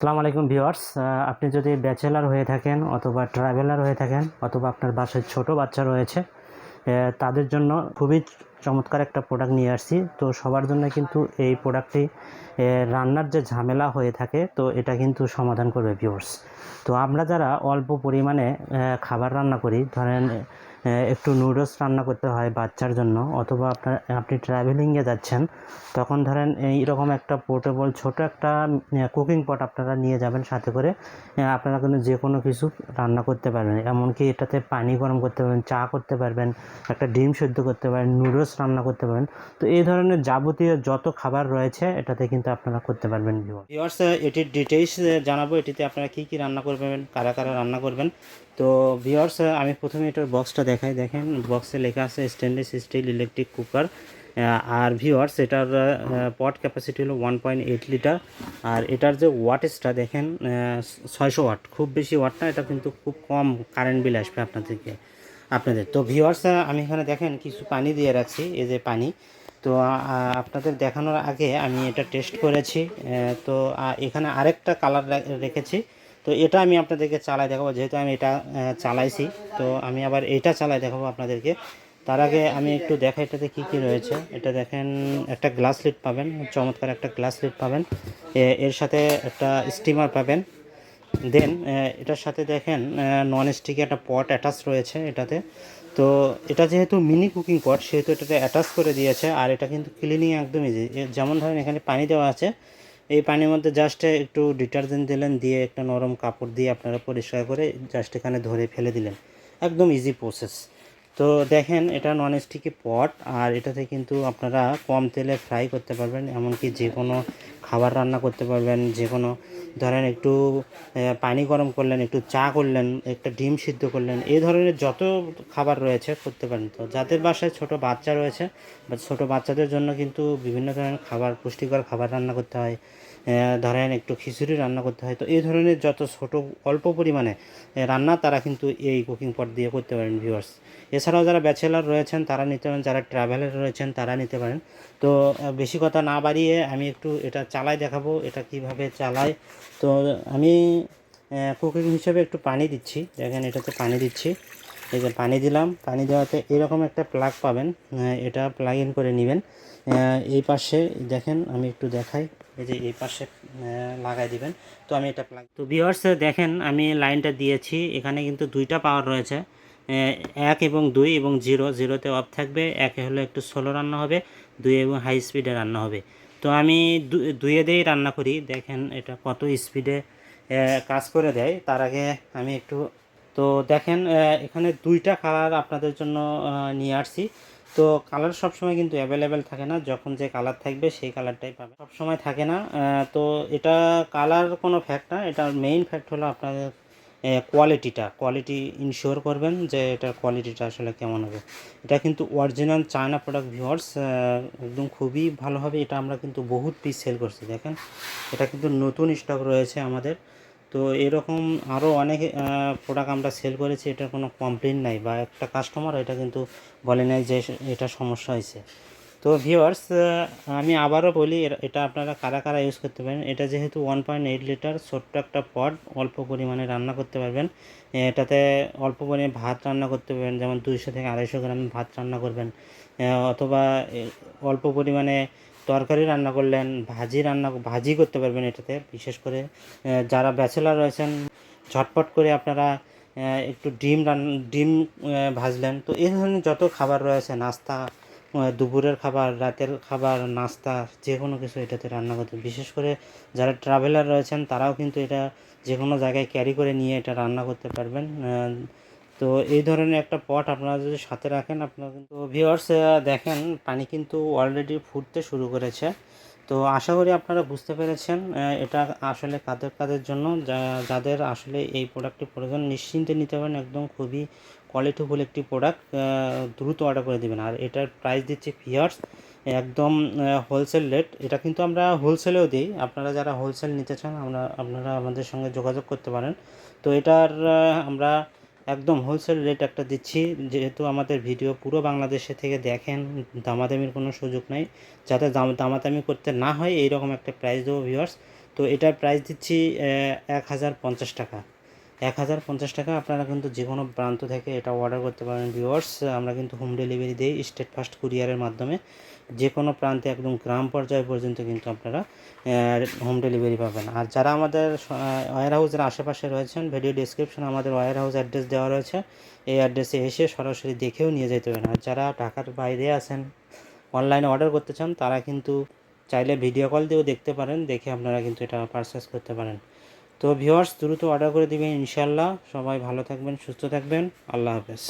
আসসালামু আলাইকুম ভিউয়ার্স আপনি যদি ব্যাচেলার হয়ে থাকেন অথবা ট্রাভেলার হয়ে থাকেন অথবা আপনার বাসায় ছোট বাচ্চা রয়েছে তাদের জন্য খুবই চমৎকার একটা প্রোডাক্ট নিয়ে আসছি। তো সবার জন্য কিন্তু এই প্রোডাক্টটি রান্নার যে ঝামেলা হয়ে থাকে, তো এটা কিন্তু সমাধান করবে ভিউয়ার্স। তো আমরা যারা অল্প পরিমাণে খাবার রান্না করি, ধরেন একটু নুডলস রান্না করতে হয় বাচ্চার জন্য অথবা আপনার, আপনি ট্রাভেলিংয়ে যাচ্ছেন, তখন ধরেন এইরকম একটা পোর্টেবল ছোট একটা কুকিং পট আপনারা নিয়ে যাবেন সাথে করে আপনারা কিন্তু যে কোনো কিছু রান্না করতে পারবেন। এমনকি এটাতে পানি গরম করতে পারবেন, চা করতে পারবেন, একটা ডিম সেদ্ধ করতে পারবেন নুডলস রান্না করতে পারবেন। তো এই ধরনের যাবতীয় যত খাবার রয়েছে, এটাতে কিন্তু আপনারা করতে পারবেন ভিউয়ার্স এটির ডিটেলস জানাব, এটিতে আপনারা কি কি রান্না করবেন, কারা কারা রান্না করবেন তো ভিউয়ার্স আমি প্রথমে এটার বক্সটা দেখাই। দেখেন বক্সে লেখা আছে স্টেনলেস স্টিল ইলেকট্রিক কুকার আর ভিউয়ার্স এটার পট ক্যাপাসিটি হলো ওয়ান পয়েন্ট এইট লিটার আর এটার যে ওয়াটেজটা দেখেন ছয়শো ওয়াট খুব বেশি ওয়াট না, এটা কিন্তু খুব কম কারেন্ট বিল আসবে আপনাদেরকে, আপনাদের। তো ভিউয়ার্স আমি এখানে দেখেন, কিছু পানি দিয়ে রাখছি, এই যে পানি। তো আপনাদের দেখানোর আগে আমি এটা টেস্ট করেছি তো এখানে আরেকটা কালার রেখেছি। তো এটা আমি আপনাদেরকে চালাই দেখাবো, যেহেতু আমি এটা চালাইছি, তো আমি আবার এইটা চালাই দেখাবো আপনাদেরকে। তার আগে আমি একটু দেখা এটাতে কী কী রয়েছে। এটা দেখেন, একটা গ্লাস লিড পাবেন, চমৎকার একটা গ্লাস লিড পাবেন। এর সাথে একটা স্টিমার পাবেন। দেন এটার সাথে দেখেন নন স্টিকি একটা পট অ্যাটাচ রয়েছে এটাতে। তো এটা যেহেতু মিনি কুকিং পট সেহেতু এটাতে অ্যাটাচ করে দিয়েছে, আর এটা কিন্তু ক্লিনিং একদম ইজি যেমন ধরেন এখানে পানি দেওয়া আছে এই পানির মধ্যে জাস্ট একটু ডিটারজেন্ট দিলেন, দিয়ে একটা নরম কাপড় দিয়ে আপনারা পরিষ্কার করে জাস্ট এখানে ধরে ফেলে দিলেন। একদম ইজি প্রসেস তো দেখেন, এটা নন স্টিকি পট আর এটাতে কিন্তু আপনারা কম তেলে ফ্রাই করতে পারবেন, এমনকি যে কোনো খাবার রান্না করতে পারবেন, যে কোনো, ধরেন একটু পানি গরম করলেন, একটু চা করলেন, একটা ডিম সিদ্ধ করলেন এই ধরনের যত খাবার রয়েছে করতে পারেন। তো যাদের বাসায় ছোট বাচ্চা রয়েছে, বা ছোট বাচ্চাদের জন্য কিন্তু বিভিন্ন ধরনের খাবার, পুষ্টিকর খাবার রান্না করতে হয় ধরেন একটু খিচুড়ি রান্না করতে হয়, তো এই ধরনের যত ছোট, অল্প পরিমাণে রান্না তারা কিন্তু এই কুকিং পট দিয়ে করতে পারেন ভিউয়ার্স এছাড়াও যারা ব্যাচেলার রয়েছেন, তারা নিতে পারেন, যারা ট্রাভেলার রয়েছেন, তারা নিতে পারেন। তো বেশি কথা না বাড়িয়ে আমি একটু এটা চালাই দেখাবো, এটা কীভাবে চালাই তো, আমি কুকিং হিসেবে একটু পানি দিচ্ছি। দেখেন, এটাতে পানি দিচ্ছি। এই যে পানি দিলাম, পানি দেওয়াতে এরকম একটা প্লাগ পাবেন এটা প্লাগ ইন করে নেবেন। এই পাশে, দেখেন, আমি একটু দেখাই, এই যে এই পাশে লাগাই দিবেন। তো আমি এটা প্লাগ তো ভিউয়ার্স দেখেন, আমি লাইনটা দিয়েছি। এখানে কিন্তু দুইটা পাওয়ার রয়েছে। এক এবং দুই এবং জিরো, জিরোতে অফ থাকবে, একে হলো একটু স্লো রান্না হবে, দুই এবং হাই স্পিডে রান্না হবে। তো আমি দু- দুইয়ে দিয়েই রান্না করি, দেখেন এটা কত স্পিডে কাজ করে দেয়। তার আগে আমি একটু, তো দেখেন এখানে দুইটা কালার আপনাদের জন্য নিয়ে আসছি। তো কালার সবসময় কিন্তু অ্যাভেলেবেল থাকে না, যখন যে কালার থাকবে সেই কালারটাই পাবে সবসময় থাকে না তো এটা কালার কোনো ফ্যাক্ট না, এটার মেইন ফ্যাক্ট হলো আপনাদের কোয়ালিটিটা কোয়ালিটি ইনশিওর করবেন যে এটার কোয়ালিটিটা আসলে কেমন হবে। এটা কিন্তু অরিজিনাল চায়না প্রোডাক্ট ভিউয়ার্স একদম খুবই ভালো হবে। এটা আমরা কিন্তু বহুত পিস সেল করছি, দেখেন। এটা কিন্তু নতুন স্টক রয়েছে আমাদের। তো এরকম আরও অনেক প্রোডাক্ট আমরা সেল করেছি, এটার কোনো কমপ্লেন নাই বা একটা কাস্টমার এটা কিন্তু বলে নাই যে এটা সমস্যা হয়েছে। তো ভিউয়ার্স আমি আবারও বলি এটা আপনারা কারা কারা ইউজ করতে পারেন, এটা যেহেতু ওয়ান পয়েন্ট এইট লিটার ছোট্ট একটা পট অল্প পরিমাণে রান্না করতে পারবেন। এটাতে অল্প পরিমাণে ভাত রান্না করতে পারবেন, যেমন দুইশো থেকে আড়াইশো গ্রাম ভাত রান্না করবেন। অথবা অল্প পরিমাণে তরকারি রান্না করলেন, ভাজি রান্না, ভাজি করতে পারবেন এটাতে। বিশেষ করে যারা ব্যাচেলার রয়েছেন, ঝটপট করে আপনারা একটু ডিম রান, ডিম ভাজলেন। তো এই ধরনের যত খাবার রয়েছে, নাস্তা দুপুরের খাবার, রাতের খাবার, নাস্তা যে কোনো কিছু এটাতে রান্না করতে বিশেষ করে যারা ট্রাভেলার রয়েছেন, তারাও কিন্তু এটা যে কোনো জায়গায় ক্যারি করে নিয়ে এটা রান্না করতে পারবেন। তো এই ধরনের একটা পট আপনারা যদি সাথে রাখেন, আপনারা কিন্তু ভিওয়ার্স দেখেন, পানি কিন্তু অলরেডি ফুটতে শুরু করেছে। তো আশা করি আপনারা বুঝতে পেরেছেন এটা আসলে কাদের কাদের জন্য যাদের আসলে এই প্রোডাক্টটি প্রয়োজন, নিশ্চিন্তে নিতে পারেন, একদম খুবই কোয়ালিটিফুল একটি প্রোডাক্ট দ্রুত অর্ডার করে দেবেন। আর এটার প্রাইস দিচ্ছে ফিয়ার্স একদম হোলসেল রেট এটা কিন্তু আমরা হোলসেলেও দিই। আপনারা যারা হোলসেল নিতে চান, আমরা, আপনারা আমাদের সঙ্গে যোগাযোগ করতে পারেন। তো এটার আমরা একদম হোলসেল রেট একটা দিচ্ছি। যেহেতু আমাদের ভিডিও পুরো বাংলাদেশে থেকে দেখেন, দামাদামির কোনো সুযোগ নাই। যাতে দাম দামাদামি করতে না হয়, এইরকম একটা প্রাইস দেবো ভিউয়ার্স তো এটার প্রাইস দিচ্ছি এক হাজার পঞ্চাশ টাকা। এক হাজার পঞ্চাশ টাকা আপনারা কিন্তু যে কোনো প্রান্ত থেকে এটা অর্ডার করতে পারেন ভিউয়ার্স আমরা কিন্তু হোম ডেলিভারি দিই স্টেট ফাস্ট কুরিয়ারের মাধ্যমে যে কোনো প্রান্তে একদম গ্রাম পর্যায় পর্যন্ত কিন্তু আপনারা হোম ডেলিভারি পাবেন। আর যারা আমাদের ওয়ার হাউসের আশেপাশে রয়েছেন ভিডিও ডিসক্রিপশনে আমাদের ওয়ার হাউস অ্যাড্রেস দেওয়া রয়েছে। এই অ্যাড্রেসে এসে সরাসরি দেখেও নিয়ে যেতে পারেন। আর যারা ঢাকার বাইরে আছেন অনলাইনে অর্ডার করতে চান, তারা কিন্তু চাইলে ভিডিও কল দিয়েও দেখতে পারেন, দেখে আপনারা কিন্তু এটা পারচেস করতে পারেন। তো ভিওয়ার্স দ্রুত অর্ডার করে দেবেন ইনশাল্লাহ সবাই ভালো থাকবেন সুস্থ থাকবেন। আল্লাহ হাফেজ।